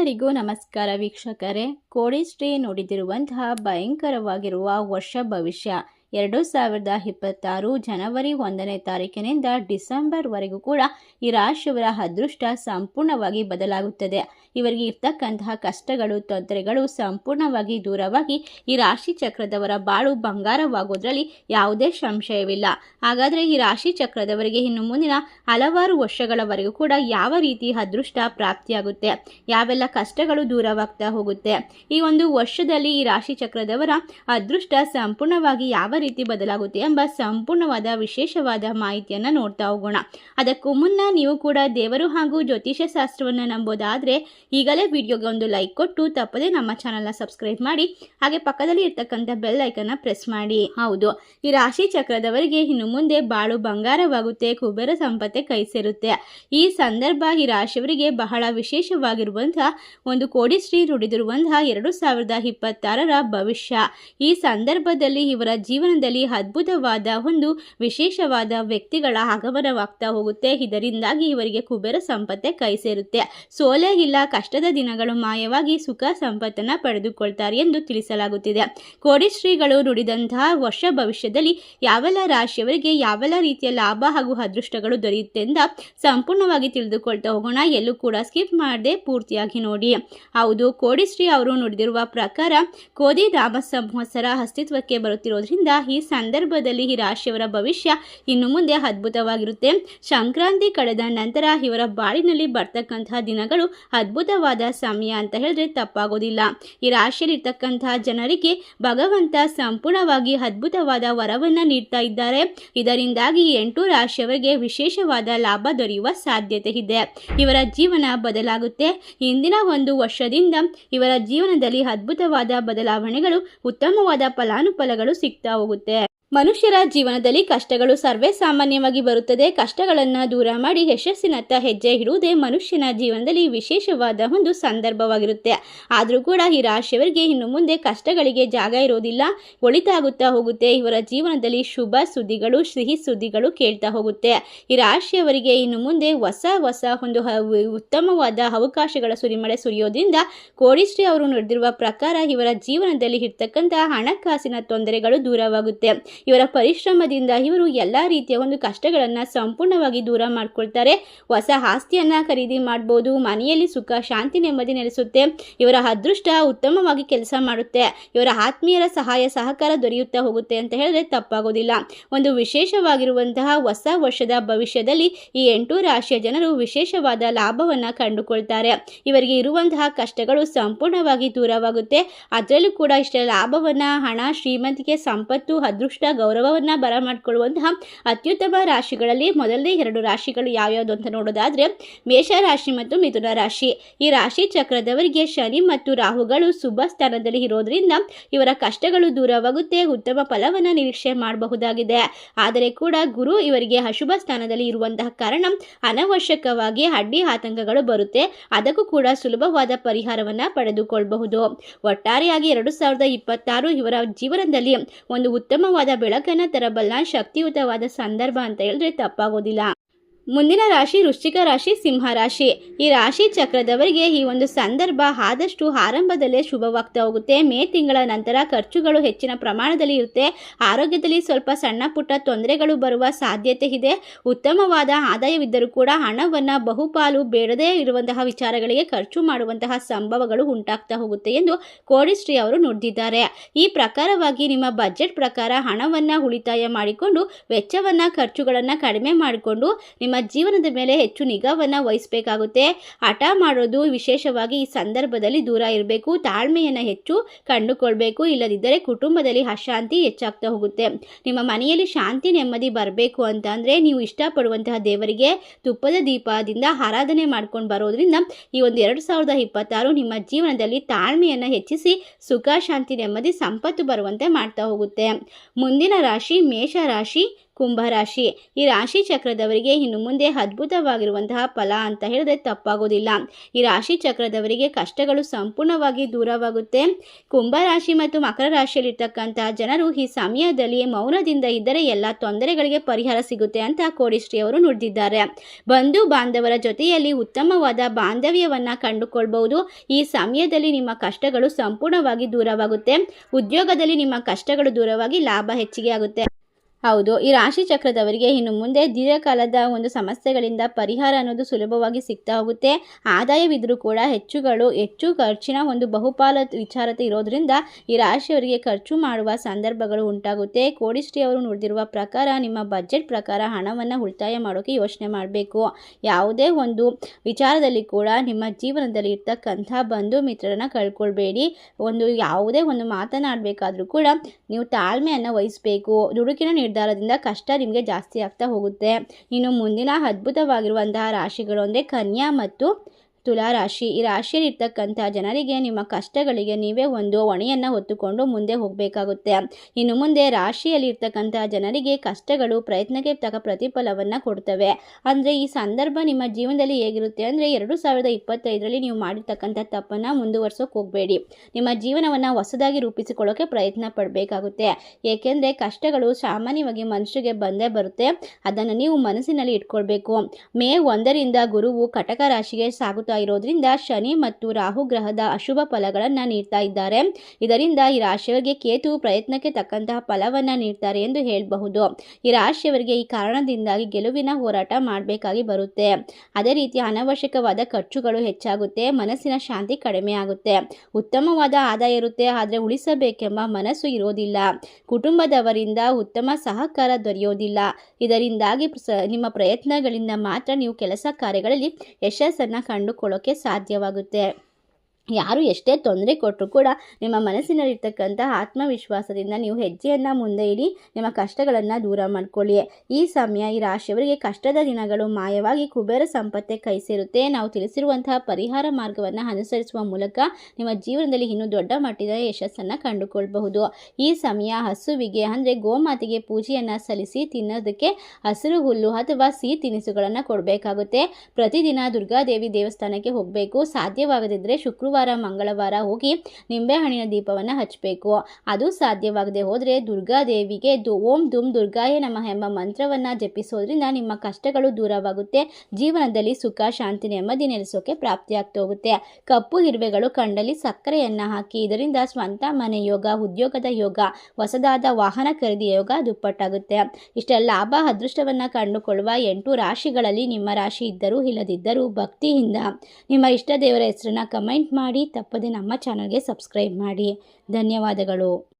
ಎಲ್ಲರಿಗೂ ನಮಸ್ಕಾರ ವೀಕ್ಷಕರೇ. ಕೋಡಿಶ್ರೀ ನುಡಿದಿರುವಂತಹ ಭಯಂಕರವಾಗಿರುವ ವರ್ಷ ಭವಿಷ್ಯ. ಎರಡು ಸಾವಿರದ ಇಪ್ಪತ್ತಾರು ಜನವರಿ ಒಂದನೇ ತಾರೀಕಿನಿಂದ ಡಿಸೆಂಬರ್ವರೆಗೂ ಕೂಡ ಈ ರಾಶಿಯವರ ಅದೃಷ್ಟ ಸಂಪೂರ್ಣವಾಗಿ ಬದಲಾಗುತ್ತದೆ. ಇವರಿಗೆ ಇರ್ತಕ್ಕಂತಹ ಕಷ್ಟಗಳು, ತೊಂದರೆಗಳು ಸಂಪೂರ್ಣವಾಗಿ ದೂರವಾಗಿ ಈ ರಾಶಿ ಚಕ್ರದವರ ಬಾಳು ಬಂಗಾರವಾಗೋದ್ರಲ್ಲಿ ಯಾವುದೇ ಸಂಶಯವಿಲ್ಲ. ಹಾಗಾದರೆ ಈ ರಾಶಿ ಚಕ್ರದವರಿಗೆ ಇನ್ನು ಮುಂದಿನ ಹಲವಾರು ವರ್ಷಗಳವರೆಗೂ ಕೂಡ ಯಾವ ರೀತಿ ಅದೃಷ್ಟ ಪ್ರಾಪ್ತಿಯಾಗುತ್ತೆ? ಯಾವೆಲ್ಲ ಕಷ್ಟಗಳು ದೂರವಾಗ್ತಾ ಹೋಗುತ್ತೆ? ಈ ಒಂದು ವರ್ಷದಲ್ಲಿ ಈ ರಾಶಿ ಚಕ್ರದವರ ಅದೃಷ್ಟ ಸಂಪೂರ್ಣವಾಗಿ ಯಾವ ರೀತಿ ಬದಲಾಗುತ್ತೆ ಎಂಬ ಸಂಪೂರ್ಣವಾದ ವಿಶೇಷವಾದ ಮಾಹಿತಿಯನ್ನು ನೋಡ್ತಾ ಹೋಗೋಣ. ಅದಕ್ಕೂ ಮುನ್ನ ನೀವು ಕೂಡ ದೇವರು ಹಾಗೂ ಜ್ಯೋತಿಷ್ಯ ಶಾಸ್ತ್ರವನ್ನು ನಂಬೋದಾದರೆ ಈಗಲೇ ವಿಡಿಯೋಗೆ ಒಂದು ಲೈಕ್ ಕೊಟ್ಟು ತಪ್ಪದೆ ನಮ್ಮ ಚಾನಲ್ನ ಸಬ್ಸ್ಕ್ರೈಬ್ ಮಾಡಿ, ಹಾಗೆ ಪಕ್ಕದಲ್ಲಿ ಇರ್ತಕ್ಕಂಥ ಬೆಲ್ ಐಕನ್ನ ಪ್ರೆಸ್ ಮಾಡಿ. ಹೌದು, ಈ ರಾಶಿ ಚಕ್ರದವರಿಗೆ ಇನ್ನು ಮುಂದೆ ಬಾಳು ಬಂಗಾರವಾಗುತ್ತೆ, ಕುಬೇರ ಸಂಪತ್ತೆ ಕೈ ಸೇರುತ್ತೆ. ಈ ಸಂದರ್ಭ ಈ ರಾಶಿಯವರಿಗೆ ಬಹಳ ವಿಶೇಷವಾಗಿರುವಂತಹ ಒಂದು ಕೋಡಿ ಶ್ರೀ ನುಡಿದಿರುವಂತಹ ಎರಡು ಸಾವಿರದ ಇಪ್ಪತ್ತಾರರ ಭವಿಷ್ಯ. ಈ ಸಂದರ್ಭದಲ್ಲಿ ಇವರ ಜೀವನದಲ್ಲಿ ಅದ್ಭುತವಾದ ಒಂದು ವಿಶೇಷವಾದ ವ್ಯಕ್ತಿಗಳ ಆಗಮನವಾಗ್ತಾ ಹೋಗುತ್ತೆ. ಇದರಿಂದಾಗಿ ಇವರಿಗೆ ಕುಬೇರ ಸಂಪತ್ತೆ ಕೈ ಸೇರುತ್ತೆ. ಸೋಲೆ ಇಲ್ಲ, ಕಷ್ಟದ ದಿನಗಳು ಮಾಯವಾಗಿ ಸುಖ ಸಂಪತ್ತನ್ನು ಪಡೆದುಕೊಳ್ತಾರೆ ಎಂದು ತಿಳಿಸಲಾಗುತ್ತಿದೆ. ಕೋಡಿಶ್ರೀಗಳು ನುಡಿದಂತಹ ವರ್ಷ ಭವಿಷ್ಯದಲ್ಲಿ ಯಾವೆಲ್ಲ ರಾಶಿಯವರಿಗೆ ಯಾವೆಲ್ಲ ರೀತಿಯ ಲಾಭ ಹಾಗೂ ಅದೃಷ್ಟಗಳು ದೊರೆಯುತ್ತೆ ಅಂತ ಸಂಪೂರ್ಣವಾಗಿ ತಿಳಿದುಕೊಳ್ತಾ ಹೋಗೋಣ. ಎಲ್ಲೂ ಕೂಡ ಸ್ಕಿಪ್ ಮಾಡದೆ ಪೂರ್ತಿಯಾಗಿ ನೋಡಿ. ಹೌದು ಕೋಡಿಶ್ರೀ ಅವರು ನುಡಿದಿರುವ ಪ್ರಕಾರ ಕೋದಿ ರಾಮ ಸಂವತ್ಸರ ಅಸ್ತಿತ್ವಕ್ಕೆ ಬರುತ್ತಿರೋದ್ರಿಂದ ಈ ಸಂದರ್ಭದಲ್ಲಿ ಈ ರಾಶಿಯವರ ಭವಿಷ್ಯ ಇನ್ನು ಮುಂದೆ ಅದ್ಭುತವಾಗಿರುತ್ತೆ. ಸಂಕ್ರಾಂತಿ ಕಳೆದ ನಂತರ ಇವರ ಬಾಳಿನಲ್ಲಿ ಬರ್ತಕ್ಕಂತಹ ದಿನಗಳು ಅದ್ಭುತವಾದ ಸಮಯ ಅಂತ ಹೇಳಿದ್ರೆ ತಪ್ಪಾಗೋದಿಲ್ಲ. ಈ ರಾಶಿಯಲ್ಲಿ ಇರ್ತಕ್ಕಂತಹ ಜನರಿಗೆ ಭಗವಂತ ಸಂಪೂರ್ಣವಾಗಿ ಅದ್ಭುತವಾದ ವರವನ್ನು ನೀಡ್ತಾ ಇದ್ದಾರೆ. ಇದರಿಂದಾಗಿ ಎಂಟು ರಾಶಿಯವರಿಗೆ ವಿಶೇಷವಾದ ಲಾಭ ದೊರೆಯುವ ಸಾಧ್ಯತೆ ಇದೆ. ಇವರ ಜೀವನ ಬದಲಾಗುತ್ತೆ. ಇಂದಿನ ಒಂದು ವರ್ಷದಿಂದ ಇವರ ಜೀವನದಲ್ಲಿ ಅದ್ಭುತವಾದ ಬದಲಾವಣೆಗಳು, ಉತ್ತಮವಾದ ಫಲಾನುಫಲಗಳು ಸಿಗ್ತಾ ಹೋಗುತ್ತೆ ಮನುಷ್ಯರ ಜೀವನದಲ್ಲಿ ಕಷ್ಟಗಳು ಸರ್ವೇ ಸಾಮಾನ್ಯವಾಗಿ ಬರುತ್ತದೆ. ಕಷ್ಟಗಳನ್ನು ದೂರ ಮಾಡಿ ಯಶಸ್ಸಿನತ್ತ ಹೆಜ್ಜೆ ಇಡುವುದೇ ಮನುಷ್ಯನ ಜೀವನದಲ್ಲಿ ವಿಶೇಷವಾದ ಒಂದು ಸಂದರ್ಭವಾಗಿರುತ್ತೆ. ಆದರೂ ಕೂಡ ಈ ರಾಶಿಯವರಿಗೆ ಇನ್ನು ಮುಂದೆ ಕಷ್ಟಗಳಿಗೆ ಜಾಗ ಇರೋದಿಲ್ಲ. ಒಳಿತಾಗುತ್ತಾ ಹೋಗುತ್ತೆ. ಇವರ ಜೀವನದಲ್ಲಿ ಶುಭ ಸುದ್ದಿಗಳು, ಸಿಹಿ ಸುದ್ದಿಗಳು ಕೇಳ್ತಾ ಹೋಗುತ್ತೆ. ಈ ರಾಶಿಯವರಿಗೆ ಇನ್ನು ಮುಂದೆ ಹೊಸ ಹೊಸ ಒಂದು ಉತ್ತಮವಾದ ಅವಕಾಶಗಳ ಸುರಿಮಳೆ ಸುರಿಯೋದ್ರಿಂದ ಕೋಡಿಶ್ರೀ ಅವರು ನಡೆದಿರುವ ಪ್ರಕಾರ ಇವರ ಜೀವನದಲ್ಲಿ ಇರ್ತಕ್ಕಂಥ ಹಣಕಾಸಿನ ತೊಂದರೆಗಳು ದೂರವಾಗುತ್ತೆ. ಇವರ ಪರಿಶ್ರಮದಿಂದ ಇವರು ಎಲ್ಲ ರೀತಿಯ ಒಂದು ಕಷ್ಟಗಳನ್ನು ಸಂಪೂರ್ಣವಾಗಿ ದೂರ ಮಾಡ್ಕೊಳ್ತಾರೆ. ಹೊಸ ಆಸ್ತಿಯನ್ನು ಖರೀದಿ ಮಾಡ್ಬೋದು, ಮನೆಯಲ್ಲಿ ಸುಖ, ಶಾಂತಿ, ನೆಮ್ಮದಿ ನೆಲೆಸುತ್ತೆ. ಇವರ ಅದೃಷ್ಟ ಉತ್ತಮವಾಗಿ ಕೆಲಸ ಮಾಡುತ್ತೆ. ಇವರ ಆತ್ಮೀಯರ ಸಹಾಯ, ಸಹಕಾರ ದೊರೆಯುತ್ತಾ ಹೋಗುತ್ತೆ ಅಂತ ಹೇಳಿದ್ರೆ ತಪ್ಪಾಗೋದಿಲ್ಲ. ಒಂದು ವಿಶೇಷವಾಗಿರುವಂತಹ ಹೊಸ ವರ್ಷದ ಭವಿಷ್ಯದಲ್ಲಿ ಈ ಎಂಟು ರಾಶಿಯ ಜನರು ವಿಶೇಷವಾದ ಲಾಭವನ್ನು ಕಂಡುಕೊಳ್ತಾರೆ. ಇವರಿಗೆ ಇರುವಂತಹ ಕಷ್ಟಗಳು ಸಂಪೂರ್ಣವಾಗಿ ದೂರವಾಗುತ್ತೆ. ಅದರಲ್ಲೂ ಕೂಡ ಇಷ್ಟೇ ಲಾಭವನ್ನು, ಹಣ, ಶ್ರೀಮಂತಿಕೆ, ಸಂಪತ್ತು, ಅದೃಷ್ಟ ಗೌರವವನ್ನು ಬರಮಾಡಿಕೊಳ್ಳುವಂತಹ ಅತ್ಯುತ್ತಮ ರಾಶಿಗಳಲ್ಲಿ ಮೊದಲನೇ ಎರಡು ರಾಶಿಗಳು ಯಾವ್ಯಾವುದು ಅಂತ ನೋಡೋದಾದ್ರೆ ಮೇಷ ರಾಶಿ ಮತ್ತು ಮಿಥುನ ರಾಶಿ. ಈ ರಾಶಿ ಚಕ್ರದವರಿಗೆ ಶನಿ ಮತ್ತು ರಾಹುಗಳು ಶುಭ ಸ್ಥಾನದಲ್ಲಿ ಇರೋದ್ರಿಂದ ಇವರ ಕಷ್ಟಗಳು ದೂರವಾಗುತ್ತೆ, ಉತ್ತಮ ಫಲವನ್ನು ನಿರೀಕ್ಷೆ ಮಾಡಬಹುದಾಗಿದೆ. ಆದರೆ ಕೂಡ ಗುರು ಇವರಿಗೆ ಅಶುಭ ಸ್ಥಾನದಲ್ಲಿ ಇರುವಂತಹ ಕಾರಣ ಅನವಶ್ಯಕವಾಗಿ ಅಡ್ಡಿ ಆತಂಕಗಳು ಬರುತ್ತೆ, ಅದಕ್ಕೂ ಕೂಡ ಸುಲಭವಾದ ಪರಿಹಾರವನ್ನು ಪಡೆದುಕೊಳ್ಳಬಹುದು ಒಟ್ಟಾರೆಯಾಗಿ ಎರಡು ಸಾವಿರದ ಇಪ್ಪತ್ತಾರು ಇವರ ಜೀವನದಲ್ಲಿ ಒಂದು ಉತ್ತಮವಾದ ಬೆಳಕನ್ನು ತರಬಲ್ಲ ಶಕ್ತಿಯುತವಾದ ಸಂದರ್ಭ ಅಂತ ಹೇಳಿದ್ರೆ ತಪ್ಪಾಗೋದಿಲ್ಲ. ಮುಂದಿನ ರಾಶಿ ವೃಶ್ಚಿಕ ರಾಶಿ ಸಿಂಹ ರಾಶಿ. ಈ ರಾಶಿ ಚಕ್ರದವರಿಗೆ ಈ ಒಂದು ಸಂದರ್ಭ ಆದಷ್ಟು ಆರಂಭದಲ್ಲೇ ಶುಭವಾಗ್ತಾ ಹೋಗುತ್ತೆ. ಮೇ ತಿಂಗಳ ನಂತರ ಖರ್ಚುಗಳು ಹೆಚ್ಚಿನ ಪ್ರಮಾಣದಲ್ಲಿ ಇರುತ್ತೆ. ಆರೋಗ್ಯದಲ್ಲಿ ಸ್ವಲ್ಪ ಸಣ್ಣ ಪುಟ್ಟ ತೊಂದರೆಗಳು ಬರುವ ಸಾಧ್ಯತೆ ಇದೆ. ಉತ್ತಮವಾದ ಆದಾಯವಿದ್ದರೂ ಕೂಡ ಹಣವನ್ನು ಬಹುಪಾಲು ಬೇಡದೇ ಇರುವಂತಹ ವಿಚಾರಗಳಿಗೆ ಖರ್ಚು ಮಾಡುವಂತಹ ಸಂಭವಗಳು ಉಂಟಾಗ್ತಾ ಹೋಗುತ್ತೆ ಎಂದು ಕೋಡಿಶ್ರೀ ಅವರು ನುಡಿದಿದ್ದಾರೆ. ಈ ಪ್ರಕಾರವಾಗಿ ನಿಮ್ಮ ಬಜೆಟ್ ಪ್ರಕಾರ ಹಣವನ್ನು ಉಳಿತಾಯ ಮಾಡಿಕೊಂಡು, ವೆಚ್ಚವನ್ನು ಖರ್ಚುಗಳನ್ನು ಕಡಿಮೆ ಮಾಡಿಕೊಂಡು, ನಿಮ್ಮ ಜೀವನದ ಮೇಲೆ ಹೆಚ್ಚು ನಿಗಾವನ್ನು ವಹಿಸಬೇಕಾಗುತ್ತೆ. ಹಠ ಮಾಡೋದು ವಿಶೇಷವಾಗಿ ಈ ಸಂದರ್ಭದಲ್ಲಿ ದೂರ ಇರಬೇಕು, ತಾಳ್ಮೆಯನ್ನು ಹೆಚ್ಚು ಕಂಡುಕೊಳ್ಬೇಕು, ಇಲ್ಲದಿದ್ದರೆ ಕುಟುಂಬದಲ್ಲಿ ಅಶಾಂತಿ ಹೆಚ್ಚಾಗ್ತಾ ಹೋಗುತ್ತೆ. ನಿಮ್ಮ ಮನೆಯಲ್ಲಿ ಶಾಂತಿ, ನೆಮ್ಮದಿ ಬರಬೇಕು ಅಂತ ನೀವು ಇಷ್ಟಪಡುವಂತಹ ದೇವರಿಗೆ ತುಪ್ಪದ ದೀಪದಿಂದ ಆರಾಧನೆ ಮಾಡ್ಕೊಂಡು ಬರೋದ್ರಿಂದ ಈ ಒಂದು ಎರಡು ಸಾವಿರದ ಇಪ್ಪತ್ತಾರು ನಿಮ್ಮ ಜೀವನದಲ್ಲಿ ತಾಳ್ಮೆಯನ್ನು ಹೆಚ್ಚಿಸಿ, ಸುಖ, ಶಾಂತಿ, ನೆಮ್ಮದಿ, ಸಂಪತ್ತು ಬರುವಂತೆ ಮಾಡ್ತಾ ಹೋಗುತ್ತೆ. ಮುಂದಿನ ರಾಶಿ ಮೇಷ ರಾಶಿ. ಕುಂಭರಾಶಿ ಈ ರಾಶಿ ಚಕ್ರದವರಿಗೆ ಇನ್ನು ಮುಂದೆ ಅದ್ಭುತವಾಗಿರುವಂತಹ ಫಲ ಅಂತ ಹೇಳಿದ್ರೆ ತಪ್ಪಾಗೋದಿಲ್ಲ. ಈ ರಾಶಿ ಚಕ್ರದವರಿಗೆ ಕಷ್ಟಗಳು ಸಂಪೂರ್ಣವಾಗಿ ದೂರವಾಗುತ್ತೆ. ಕುಂಭರಾಶಿ ಮತ್ತು ಮಕರ ರಾಶಿಯಲ್ಲಿರ್ತಕ್ಕಂತಹ ಜನರು ಈ ಸಮಯದಲ್ಲಿ ಮೌನದಿಂದ ಇದ್ದರೆ ಎಲ್ಲ ತೊಂದರೆಗಳಿಗೆ ಪರಿಹಾರ ಸಿಗುತ್ತೆ ಅಂತ ಕೋಡಿಶ್ರೀ ಅವರು ನುಡಿದಿದ್ದಾರೆ. ಬಂಧು ಬಾಂಧವರ ಜೊತೆಯಲ್ಲಿ ಉತ್ತಮವಾದ ಬಾಂಧವ್ಯವನ್ನ ಕಂಡುಕೊಳ್ಬಹುದು. ಈ ಸಮಯದಲ್ಲಿ ನಿಮ್ಮ ಕಷ್ಟಗಳು ಸಂಪೂರ್ಣವಾಗಿ ದೂರವಾಗುತ್ತೆ. ಉದ್ಯೋಗದಲ್ಲಿ ನಿಮ್ಮ ಕಷ್ಟಗಳು ದೂರವಾಗಿ ಲಾಭ ಹೆಚ್ಚಿಗೆ ಆಗುತ್ತೆ. ಹೌದು, ಈ ರಾಶಿ ಚಕ್ರದವರಿಗೆ ಇನ್ನು ಮುಂದೆ ದೀರ್ಘಕಾಲದ ಒಂದು ಸಮಸ್ಯೆಗಳಿಂದ ಪರಿಹಾರ ಅನ್ನೋದು ಸುಲಭವಾಗಿ ಸಿಗ್ತಾ ಹೋಗುತ್ತೆ. ಆದಾಯವಿದ್ದರೂ ಕೂಡ ಹೆಚ್ಚುಗಳು, ಹೆಚ್ಚು ಖರ್ಚಿನ ಒಂದು ಬಹುಪಾಲ ವಿಚಾರತೆ ಇರೋದ್ರಿಂದ ಈ ರಾಶಿಯವರಿಗೆ ಖರ್ಚು ಮಾಡುವ ಸಂದರ್ಭಗಳು ಉಂಟಾಗುತ್ತೆ. ಕೋಡಿಶ್ರೀ ಅವರು ನುಡಿದಿರುವ ಪ್ರಕಾರ ನಿಮ್ಮ ಬಜೆಟ್ ಪ್ರಕಾರ ಹಣವನ್ನು ಉಳಿತಾಯ ಮಾಡೋಕ್ಕೆ ಯೋಚನೆ ಮಾಡಬೇಕು. ಯಾವುದೇ ಒಂದು ವಿಚಾರದಲ್ಲಿ ಕೂಡ ನಿಮ್ಮ ಜೀವನದಲ್ಲಿ ಇರ್ತಕ್ಕಂಥ ಬಂಧು ಮಿತ್ರರನ್ನ ಕಳ್ಕೊಳ್ಬೇಡಿ. ಒಂದು ಯಾವುದೇ ಒಂದು ಮಾತನಾಡಬೇಕಾದ್ರೂ ಕೂಡ ನೀವು ತಾಳ್ಮೆಯನ್ನು ವಹಿಸಬೇಕು. ದುಡುಕಿನ ನಿರ್ಧಾರದಿಂದ ಕಷ್ಟ ನಿಮಗೆ ಜಾಸ್ತಿ ಆಗ್ತಾ ಹೋಗುತ್ತೆ. ಇನ್ನು ಮುಂದಿನ ಅದ್ಭುತವಾಗಿರುವಂತಹ ರಾಶಿಗಳು ಅಂದರೆ ಕನ್ಯಾ ಮತ್ತು ತುಲಾ ರಾಶಿ. ಈ ರಾಶಿಯಲ್ಲಿರ್ತಕ್ಕಂಥ ಜನರಿಗೆ ನಿಮ್ಮ ಕಷ್ಟಗಳಿಗೆ ನೀವೇ ಒಂದು ಹೊಣೆಯನ್ನು ಹೊತ್ತುಕೊಂಡು ಮುಂದೆ ಹೋಗಬೇಕಾಗುತ್ತೆ. ಇನ್ನು ಮುಂದೆ ರಾಶಿಯಲ್ಲಿ ಇರ್ತಕ್ಕಂಥ ಜನರಿಗೆ ಕಷ್ಟಗಳು ಪ್ರಯತ್ನಕ್ಕೆ ತಕ್ಕ ಪ್ರತಿಫಲವನ್ನು ಕೊಡ್ತವೆ. ಅಂದರೆ ಈ ಸಂದರ್ಭ ನಿಮ್ಮ ಜೀವನದಲ್ಲಿ ಹೇಗಿರುತ್ತೆ ಅಂದರೆ ಎರಡು ಸಾವಿರದ ಇಪ್ಪತ್ತೈದರಲ್ಲಿ ನೀವು ಮಾಡಿರ್ತಕ್ಕಂಥ ತಪ್ಪನ್ನು ಮುಂದುವರ್ಸೋಕೆ ಹೋಗಬೇಡಿ. ನಿಮ್ಮ ಜೀವನವನ್ನು ಹೊಸದಾಗಿ ರೂಪಿಸಿಕೊಳ್ಳೋಕೆ ಪ್ರಯತ್ನ ಪಡಬೇಕಾಗುತ್ತೆ. ಏಕೆಂದರೆ ಕಷ್ಟಗಳು ಸಾಮಾನ್ಯವಾಗಿ ಮನುಷ್ಯರಿಗೆ ಬಂದೇ ಬರುತ್ತೆ. ಅದನ್ನು ನೀವು ಮನಸ್ಸಿನಲ್ಲಿ ಇಟ್ಕೊಳ್ಬೇಕು. ಮೇ ಒಂದರಿಂದ ಗುರುವು ಕಟಕ ರಾಶಿಗೆ ಸಾಗುತ್ತಾ ಇರೋದ್ರಿಂದ ಶನಿ ಮತ್ತು ರಾಹು ಗ್ರಹದ ಅಶುಭ ಫಲಗಳನ್ನು ನೀಡ್ತಾ ಇದ್ದಾರೆ. ಇದರಿಂದ ಈ ರಾಶಿಯವರಿಗೆ ಕೇತು ಪ್ರಯತ್ನಕ್ಕೆ ತಕ್ಕಂತಹ ಫಲವನ್ನು ನೀಡ್ತಾರೆ ಎಂದು ಹೇಳಬಹುದು. ಈ ರಾಶಿಯವರಿಗೆ ಈ ಕಾರಣದಿಂದಾಗಿ ಗೆಲುವಿನ ಹೋರಾಟ ಮಾಡಬೇಕಾಗಿ ಬರುತ್ತೆ. ಅದೇ ರೀತಿ ಅನವಶ್ಯಕವಾದ ಖರ್ಚುಗಳು ಹೆಚ್ಚಾಗುತ್ತೆ, ಮನಸ್ಸಿನ ಶಾಂತಿ ಕಡಿಮೆ ಆಗುತ್ತೆ. ಉತ್ತಮವಾದ ಆದಾಯ ಇರುತ್ತೆ, ಆದರೆ ಉಳಿಸಬೇಕೆಂಬ ಮನಸ್ಸು ಇರೋದಿಲ್ಲ. ಕುಟುಂಬದವರಿಂದ ಉತ್ತಮ ಸಹಕಾರ ದೊರೆಯೋದಿಲ್ಲ. ಇದರಿಂದಾಗಿ ನಿಮ್ಮ ಪ್ರಯತ್ನಗಳಿಂದ ಮಾತ್ರ ನೀವು ಕೆಲಸ ಕಾರ್ಯಗಳಲ್ಲಿ ಯಶಸ್ಸನ್ನು ಕಂಡುಕೊಳ್ಳೋಕೆ ಸಾಧ್ಯವಾಗುತ್ತೆ. ಯಾರು ಎಷ್ಟೇ ತೊಂದರೆ ಕೊಟ್ಟರು ಕೂಡ ನಿಮ್ಮ ಮನಸ್ಸಿನಲ್ಲಿರ್ತಕ್ಕಂಥ ಆತ್ಮವಿಶ್ವಾಸದಿಂದ ನೀವು ಹೆಜ್ಜೆಯನ್ನು ಮುಂದೆ ಇಡಿ, ನಿಮ್ಮ ಕಷ್ಟಗಳನ್ನು ದೂರ ಮಾಡ್ಕೊಳ್ಳಿ. ಈ ಸಮಯ, ಈ ರಾಶಿಯವರಿಗೆ ಕಷ್ಟದ ದಿನಗಳು ಮಾಯವಾಗಿ ಕುಬೇರ ಸಂಪತ್ತೆ ಕೈ ಸೇರುತ್ತೆ. ನಾವು ತಿಳಿಸಿರುವಂತಹ ಪರಿಹಾರ ಮಾರ್ಗವನ್ನು ಅನುಸರಿಸುವ ಮೂಲಕ ನಿಮ್ಮ ಜೀವನದಲ್ಲಿ ಇನ್ನೂ ದೊಡ್ಡ ಮಟ್ಟದ ಯಶಸ್ಸನ್ನು ಕಂಡುಕೊಳ್ಬಹುದು. ಈ ಸಮಯ ಹಸುವಿಗೆ ಅಂದರೆ ಗೋಮಾತೆಗೆ ಪೂಜೆಯನ್ನು ಸಲ್ಲಿಸಿ ತಿನ್ನೋದಕ್ಕೆ ಹಸಿರು ಹುಲ್ಲು ಅಥವಾ ಸಿಹಿ ತಿನಿಸುಗಳನ್ನು ಕೊಡಬೇಕಾಗುತ್ತೆ. ಪ್ರತಿದಿನ ದುರ್ಗಾದೇವಿ ದೇವಸ್ಥಾನಕ್ಕೆ ಹೋಗಬೇಕು. ಸಾಧ್ಯವಾಗದಿದ್ದರೆ ಶುಕ್ರವಾರ ಮಂಗಳವಾರ ಹೋಗಿ ನಿಂಬೆಹಣ್ಣಿನ ದೀಪವನ್ನು ಹಚ್ಚಬೇಕು ಅದು ಸಾಧ್ಯವಾಗದೆ ಹೋದರೆ ದುರ್ಗಾದೇವಿಗೆ ದು ಓಂ ದುಮ್ ದುರ್ಗಾಯ ನಮಃ ಎಂಬ ಮಂತ್ರವನ್ನು ಜಪಿಸೋದ್ರಿಂದ ನಿಮ್ಮ ಕಷ್ಟಗಳು ದೂರವಾಗುತ್ತೆ. ಜೀವನದಲ್ಲಿ ಸುಖ, ಶಾಂತಿ, ನೆಮ್ಮದಿ ನೆಲೆಸೋಕೆ ಪ್ರಾಪ್ತಿಯಾಗ್ತಾ ಹೋಗುತ್ತೆ. ಕಪ್ಪು ಇರುವೆಗಳು ಕಂಡಲ್ಲಿ ಸಕ್ಕರೆಯನ್ನು ಹಾಕಿ, ಇದರಿಂದ ಸ್ವಂತ ಮನೆ ಯೋಗ, ಉದ್ಯೋಗದ ಯೋಗ, ಹೊಸದಾದ ವಾಹನ ಖರೀದಿ ಯೋಗ ದುಪ್ಪಟ್ಟಾಗುತ್ತೆ. ಇಷ್ಟೆಲ್ಲ ಲಾಭ, ಅದೃಷ್ಟವನ್ನು ಕಂಡುಕೊಳ್ಳುವ ಎಂಟು ರಾಶಿಗಳಲ್ಲಿ ನಿಮ್ಮ ರಾಶಿ ಇದ್ದರೂ ಇಲ್ಲದಿದ್ದರೂ ಭಕ್ತಿಯಿಂದ ನಿಮ್ಮ ಇಷ್ಟ ದೇವರ ಹೆಸರನ್ನ ಕಮೆಂಟ್ ಮಾಡಿ ತಪ್ಪದೆ ನಮ್ಮ ಚಾನಲ್ಗೆ ಸಬ್ಸ್ಕ್ರೈಬ್ ಮಾಡಿ. ಧನ್ಯವಾದಗಳು.